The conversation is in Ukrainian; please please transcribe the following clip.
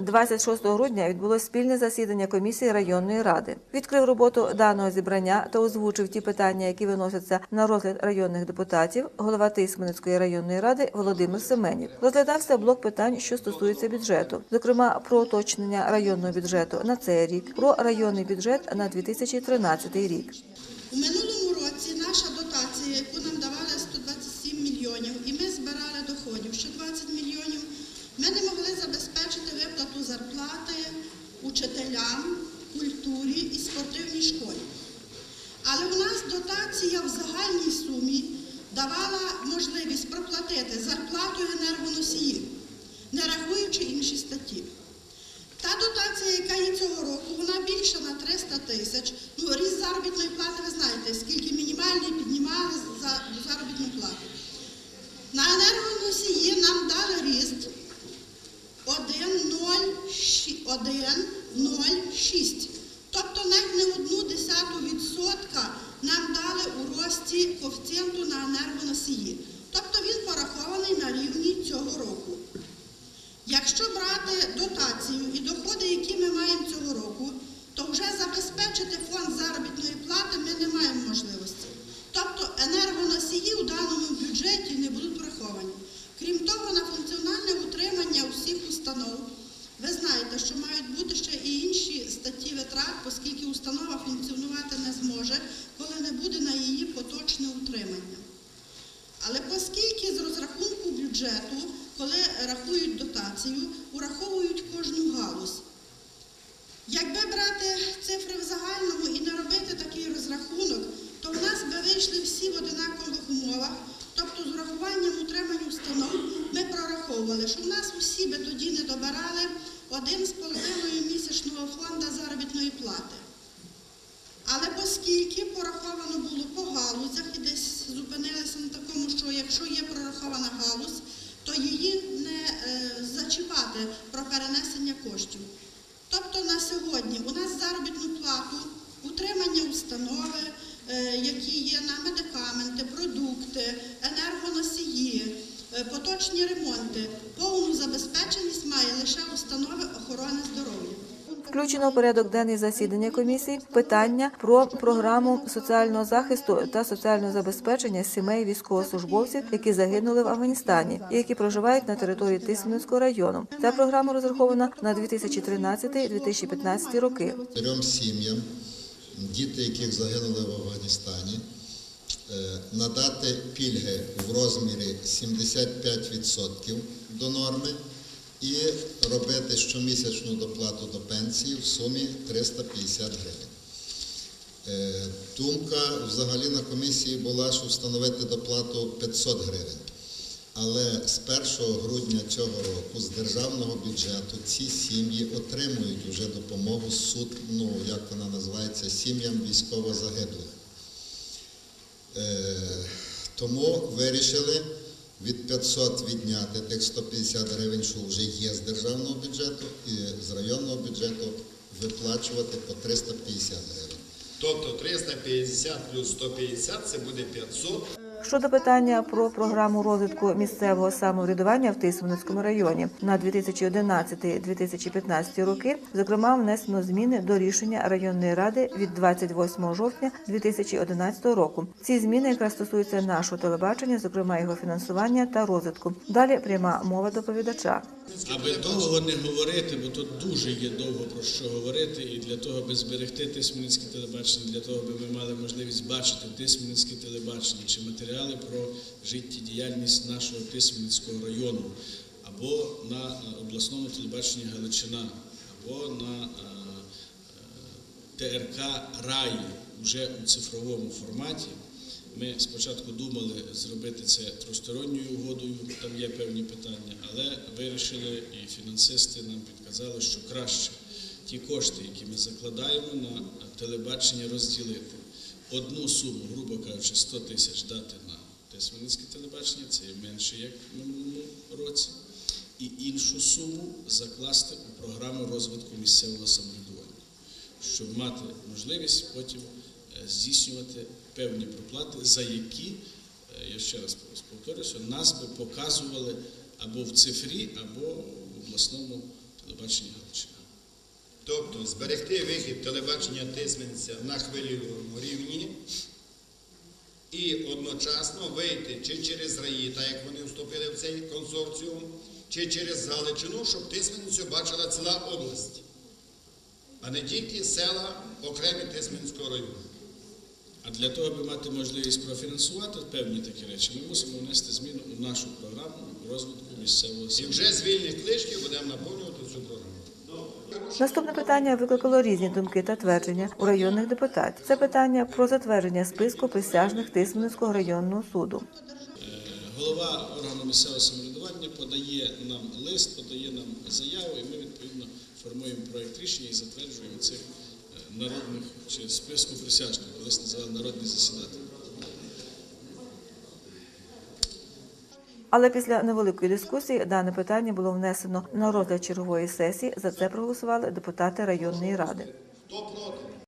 26 грудня відбулося спільне засідання комісії районної ради. Відкрив роботу даного зібрання та озвучив ті питання, які виносяться на розгляд районних депутатів. Голова Тисменницької районної ради Володимир Семенів розглядався блок питань, що стосуються бюджету, зокрема про уточнення районного бюджету на цей рік, про районний бюджет на 2013 рік. У минулому році наша дотація, яку нам давали 127 мільйонів, і ми збирали доходів ще 20 мільйонів, ми не могли забезпечити виплату зарплати учителям, культурі і спортивній школі. Але у нас дотація в загальній сумі давала можливість проплатити зарплату енергоносіїв, не рахуючи інші статті. Та дотація, яка є цього року, вона більша на 300 тисяч. Ну, ріст заробітної плати, ви знаєте, скільки мінімальний піднімали за заробітну плату. На енергоносії нам дали ріст 1,06. Тобто навіть не одну десяту відсотка нам дали у рості коефіцієнту на енергоносії. Тобто він порахований на рівні цього року. Якщо брати дотацію і доходи, які ми маємо цього року, то вже забезпечити фонд заробітної плати ми не маємо можливості. Тобто енергоносії у даному бюджеті не будуть враховані. Крім того, на функціональне утримання усіх установ, ви знаєте, що мають бути ще і інші статті витрат, оскільки установа функціонувати не зможе, коли не буде на її поточне утримання. Але оскільки з розрахунку бюджету, коли рахують дотацію, ураховують кожну галузь. Якби брати цифри в загальному і не робити такий розрахунок, то в нас би вийшли всі в одинакових умовах. Тобто з урахуванням утримання установ ми прораховували, що в нас усі би тоді не добирали 1,5 місячного фонду заробітної плати. Але оскільки пораховано було по галузях і десь зупинилися на такому, що якщо є прорахована галузь, то її не е, зачіпати про перенесення коштів. Тобто на сьогодні у нас заробітну плату, утримання установи, е, які є на медикаменти, продукти, енергоносії, е, поточні ремонти, повну забезпеченість має лише установи охорони здоров'я. Включено в порядок денний засідання комісії питання про програму соціального захисту та соціального забезпечення сімей військовослужбовців, які загинули в Афганістані і які проживають на території Тисменського району. Ця програма розрахована на 2013-2015 роки. Трьом сім'ям, діти, яких загинули в Афганістані, е, надати пільги в розмірі 75% до норми і робити щомісячну доплату до пенсії в сумі 350 гривень. Е, Думка взагалі на комісії була, що встановити доплату 500 гривень. Але з 1 грудня цього року з державного бюджету ці сім'ї отримують вже допомогу суд, ну як вона називається, сім'ям військовозагиблих. Е, тому вирішили від 500 відняти тих 150 гривень, що вже є з державного бюджету, і з районного бюджету виплачувати по 350 гривень. Тобто 350 плюс 150 це буде 500. Щодо питання про програму розвитку місцевого самоврядування в Тисменницькому районі на 2011-2015 роки, зокрема, внесено зміни до рішення районної ради від 28 жовтня 2011 року. Ці зміни якраз стосуються нашого телебачення, зокрема його фінансування та розвитку. Далі пряма мова доповідача. Аби довго не говорити, бо тут дуже є довго про що говорити, і для того, аби зберегти Тисменницьке телебачення, для того, аби ми мали можливість бачити Тисменницьке телебачення чи матеріали про життєдіяльність нашого Тисменницького району, або на обласному телебаченні Галичина, або на е, е, ТРК Раї вже у цифровому форматі. Ми спочатку думали зробити це тросторонньою угодою, там є певні питання, але вирішили і фінансисти нам підказали, що краще ті кошти, які ми закладаємо на телебачення, розділити. Одну суму, грубо кажучи, 100 тисяч дати на Тисменницьке телебачення, це є менше, як в минулому році, і іншу суму закласти у програму розвитку місцевого самоврядування, щоб мати можливість потім здійснювати певні проплати, за які, е, я ще раз повторюся, нас би показували або в цифрі, або в обласному телебачення Галичина. Тобто зберегти вихід телебачення Тисменця на хвилевому рівні і одночасно вийти чи через РАІ, так як вони вступили в цей консорціум, чи через Галичину, щоб Тисменцю бачила ціла область, а не тільки села окремі Тисменського району. А для того, аби мати можливість профінансувати певні такі речі, ми мусимо внести зміну у нашу програму розвитку місцевого І вже з вільних лишків будемо наповнювати цю програму. Наступне питання викликало різні думки та твердження у районних депутатів. Це питання про затвердження списку присяжних Тисменського районного суду. Е, Голова органу місцевого самоврядування подає нам лист, подає нам заяву, і ми відповідно формуємо проєкт рішення і затверджуємо цих народних чи списку присяжних, колись називали народний засідатель. Але після невеликої дискусії дане питання було внесено на розгляд чергової сесії. За це проголосували депутати районної ради.